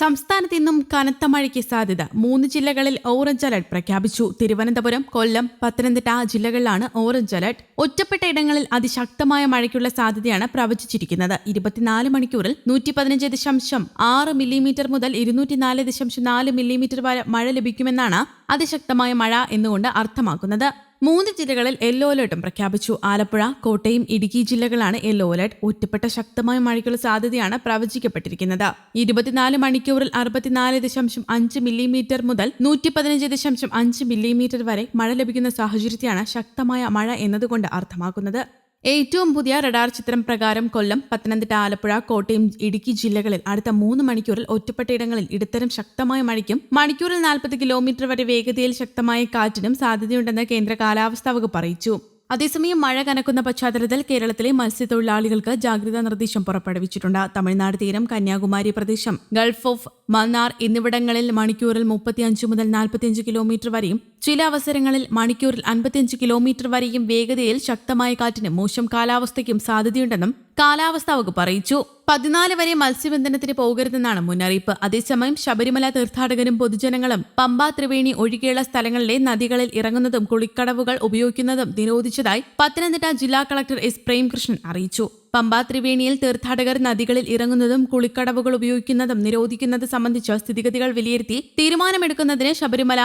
സംസ്ഥാനത്ത് ഇന്നും കനത്ത മഴയ്ക്ക് സാധ്യത. മൂന്ന് ജില്ലകളിൽ ഓറഞ്ച് അലർട്ട് പ്രഖ്യാപിച്ചു. തിരുവനന്തപുരം കൊല്ലം പത്തനംതിട്ട ജില്ലകളിലാണ് ഓറഞ്ച് അലർട്ട് ഒറ്റപ്പെട്ട ഇടങ്ങളിൽ അതിശക്തമായ മഴയ്ക്കുള്ള സാധ്യതയാണ് പ്രവചിച്ചിരിക്കുന്നത്. ഇരുപത്തിനാല് മണിക്കൂറിൽ നൂറ്റി പതിനഞ്ച് ദശാംശം ആറ് മില്ലിമീറ്റർ മുതൽ ഇരുന്നൂറ്റിനാല് ദശാംശം നാല് മില്ലിമീറ്റർ വരെ മഴ ലഭിക്കുമെന്നാണ് അതിശക്തമായ മഴ എന്നുകൊണ്ട് അർത്ഥമാക്കുന്നത്. മൂന്ന് ജില്ലകളിൽ യെല്ലോ അലേർട്ടും പ്രഖ്യാപിച്ചു. ആലപ്പുഴ കോട്ടയം ഇടുക്കി ജില്ലകളാണ് യെല്ലോ അലേർട്ട് ഒറ്റപ്പെട്ട ശക്തമായ മഴയ്ക്കുള്ള സാധ്യതയാണ് പ്രവചിക്കപ്പെട്ടിരിക്കുന്നത്. ഇരുപത്തിനാല് മണിക്കൂറിൽ അറുപത്തിനാല് ദശാംശം അഞ്ച് മില്ലിമീറ്റർ മുതൽ നൂറ്റി പതിനഞ്ച് ദശാംശം അഞ്ച് മില്ലിമീറ്റർ വരെ മഴ ലഭിക്കുന്ന സാഹചര്യത്തെയാണ് ശക്തമായ മഴ എന്നതുകൊണ്ട് അർത്ഥമാക്കുന്നത്. ഏറ്റവും പുതിയ റഡാർ ചിത്രം പ്രകാരം കൊല്ലം പത്തനംതിട്ട ആലപ്പുഴ കോട്ടയം ഇടുക്കി ജില്ലകളിൽ അടുത്ത മൂന്ന് മണിക്കൂറിൽ ഒറ്റപ്പെട്ടയിടങ്ങളിൽ ഇടത്തരം ശക്തമായ മഴയ്ക്കും മണിക്കൂറിൽ നാൽപ്പത് കിലോമീറ്റർ വരെ വേഗതയിൽ ശക്തമായ കാറ്റിനും സാധ്യതയുണ്ടെന്ന് കേന്ദ്ര കാലാവസ്ഥാ വകുപ്പ് അറിയിച്ചു. അതേസമയം മഴ കനക്കുന്ന പശ്ചാത്തലത്തിൽ കേരളത്തിലെ മത്സ്യത്തൊഴിലാളികൾക്ക് ജാഗ്രതാ നിർദ്ദേശം പുറപ്പെടുവിച്ചിട്ടുണ്ട്. തമിഴ്നാട് തീരം കന്യാകുമാരി പ്രദേശം ഗൾഫ് ഓഫ് മന്നാർ എന്നിവിടങ്ങളിൽ മണിക്കൂറിൽ മുപ്പത്തിയഞ്ച് മുതൽ നാൽപ്പത്തിയഞ്ച് കിലോമീറ്റർ വരെയും ചില അവസരങ്ങളിൽ മണിക്കൂറിൽ അൻപത്തിയഞ്ച് കിലോമീറ്റർ വരെയും വേഗതയിൽ ശക്തമായ കാറ്റിനും മോശം കാലാവസ്ഥയ്ക്കും സാധ്യതയുണ്ടെന്നും കാലാവസ്ഥാ വകുപ്പ് അറിയിച്ചു. പതിനാല് വരെ മത്സ്യബന്ധനത്തിന് പോകരുതെന്നാണ് മുന്നറിയിപ്പ്. അതേസമയം ശബരിമല തീർത്ഥാടകരും പൊതുജനങ്ങളും പമ്പ ത്രിവേണി ഒഴികെയുള്ള സ്ഥലങ്ങളിലെ നദികളിൽ ഇറങ്ങുന്നതും കുളിക്കടവുകൾ ഉപയോഗിക്കുന്നതും നിരോധിച്ചതായി പത്തനംതിട്ട ജില്ലാ കളക്ടർ എസ് പ്രേംകൃഷ്ണൻ അറിയിച്ചു. പമ്പ ത്രിവേണിയിൽ തീർത്ഥാടകർ നദികളിൽ ഇറങ്ങുന്നതും കുളിക്കടവുകൾ ഉപയോഗിക്കുന്നതും നിരോധിക്കുന്നത് സംബന്ധിച്ച സ്ഥിതിഗതികൾ വിലയിരുത്തി തീരുമാനമെടുക്കുന്നതിന് ശബരിമല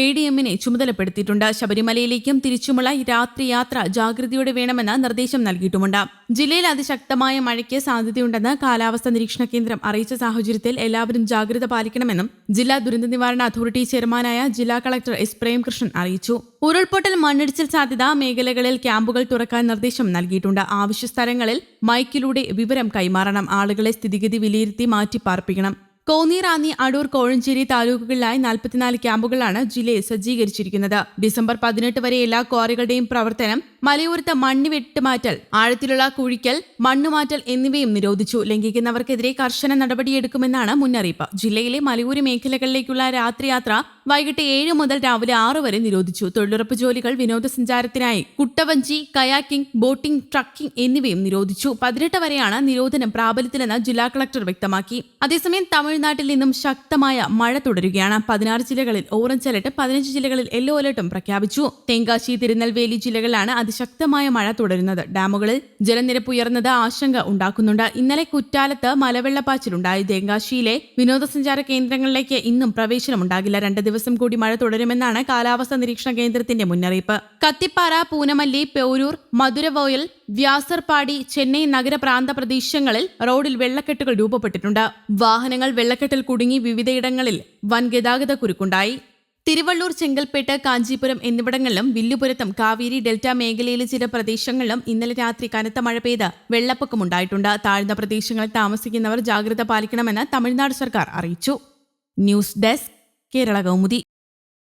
എ ഡി എമ്മിനെ ചുമതലപ്പെടുത്തിയിട്ടുണ്ട്. ശബരിമലയിലേക്കും തിരിച്ചുമുള്ള രാത്രി യാത്ര ജാഗ്രതയോടെ വേണമെന്ന് നിർദ്ദേശം നൽകിയിട്ടുമുണ്ട്. ജില്ലയിൽ അതിശക്തമായ മഴയ്ക്ക് സാധ്യതയുണ്ടെന്ന് കാലാവസ്ഥാ നിരീക്ഷണ കേന്ദ്രം അറിയിച്ച സാഹചര്യത്തിൽ എല്ലാവരും ജാഗ്രത പാലിക്കണമെന്നും ജില്ലാ ദുരന്ത നിവാരണ അതോറിറ്റി ചെയർമാനായ ജില്ലാ കളക്ടർ എസ് പ്രേംകൃഷ്ണൻ അറിയിച്ചു. ഉരുൾപൊട്ടൽ മണ്ണിടിച്ചിൽ സാധ്യത മേഖലകളിൽ ക്യാമ്പുകൾ തുറക്കാൻ നിർദ്ദേശം നൽകിയിട്ടുണ്ട്. ആവശ്യ സ്ഥലങ്ങളിൽ മൈക്കിലൂടെ വിവരം കൈമാറണം. ആളുകളെ സ്ഥിതിഗതി വിലയിരുത്തി മാറ്റിപ്പാർപ്പിക്കണം. കോന്നി റാന്നി അടൂർ കോഴഞ്ചേരി താലൂക്കുകളിലായി നാൽപ്പത്തിനാല് ക്യാമ്പുകളാണ് ജില്ലയിൽ സജ്ജീകരിച്ചിരിക്കുന്നത്. ഡിസംബർ പതിനെട്ട് വരെ എല്ലാ ക്വാറികളുടെയും പ്രവർത്തനം മലയോരത്ത് മണ്ണ് വെട്ടുമാറ്റൽ ആഴത്തിലുള്ള കുഴിക്കൽ മണ്ണുമാറ്റൽ എന്നിവയും നിരോധിച്ചു. ലംഘിക്കുന്നവർക്കെതിരെ കർശന നടപടിയെടുക്കുമെന്നാണ് മുന്നറിയിപ്പ്. ജില്ലയിലെ മലയോര മേഖലകളിലേക്കുള്ള രാത്രിയാത്ര വൈകിട്ട് ഏഴ് മുതൽ രാവിലെ ആറ് വരെ നിരോധിച്ചു. തൊഴിലുറപ്പ് ജോലികൾ വിനോദസഞ്ചാരത്തിനായി കുട്ടവഞ്ചി കയാക്കിംഗ് ബോട്ടിംഗ് ട്രക്കിംഗ് എന്നിവയും നിരോധിച്ചു. പതിനെട്ട് വരെയാണ് നിരോധനം പ്രാബല്യത്തിലെന്ന് ജില്ലാ കളക്ടർ വ്യക്തമാക്കി. അതേസമയം തമിഴ്നാട്ടിൽ നിന്നും ശക്തമായ മഴ തുടരുകയാണ്. പതിനാറ് ജില്ലകളിൽ ഓറഞ്ച് അലർട്ട് പതിനഞ്ച് ജില്ലകളിൽ യെല്ലോ അലർട്ടും പ്രഖ്യാപിച്ചു. തെങ്കാശി തിരുനെൽവേലി ജില്ലകളിലാണ് അതിശക്തമായ മഴ തുടരുന്നത്. ഡാമുകളിൽ ജലനിരപ്പ് ഉയർന്നത് ആശങ്ക ഉണ്ടാക്കുന്നുണ്ട്. ഇന്നലെ കുറ്റാലത്ത് മലവെള്ളപ്പാച്ചിലുണ്ടായി. തേങ്കാശിയിലെ വിനോദസഞ്ചാര കേന്ദ്രങ്ങളിലേക്ക് ഇന്നും പ്രവേശനമുണ്ടാകില്ല രണ്ട് ദിവസം കൂടി മഴ തുടരുമെന്നാണ് കാലാവസ്ഥാ നിരീക്ഷണ കേന്ദ്രത്തിന്റെ മുന്നറിയിപ്പ്. കത്തിപ്പാറ പൂനമല്ലി പേരൂർ മധുരവോയൽ വ്യാസർപാടി ചെന്നൈ നഗരപ്രാന്ത പ്രദേശങ്ങളിൽ റോഡിൽ വെള്ളക്കെട്ടുകൾ രൂപപ്പെട്ടിട്ടുണ്ട്. വാഹനങ്ങൾ വെള്ളക്കെട്ടിൽ കുടുങ്ങി വിവിധയിടങ്ങളിൽ വൻ ഗതാഗത കുരുക്കുണ്ടായി തിരുവള്ളൂർ ചെങ്കൽപ്പേട്ട് കാഞ്ചീപുരം എന്നിവിടങ്ങളിലും വില്ലുപുരത്തും കാവേരി ഡെൽറ്റ മേഖലയിലെ ചില പ്രദേശങ്ങളിലും ഇന്നലെ രാത്രി കനത്ത മഴ പെയ്ത് വെള്ളപ്പൊക്കമുണ്ടായിട്ടുണ്ട്. താഴ്ന്ന പ്രദേശങ്ങളിൽ താമസിക്കുന്നവർ ജാഗ്രത പാലിക്കണമെന്ന് തമിഴ്നാട് സർക്കാർ അറിയിച്ചു. News desk Kerala Kaumudi.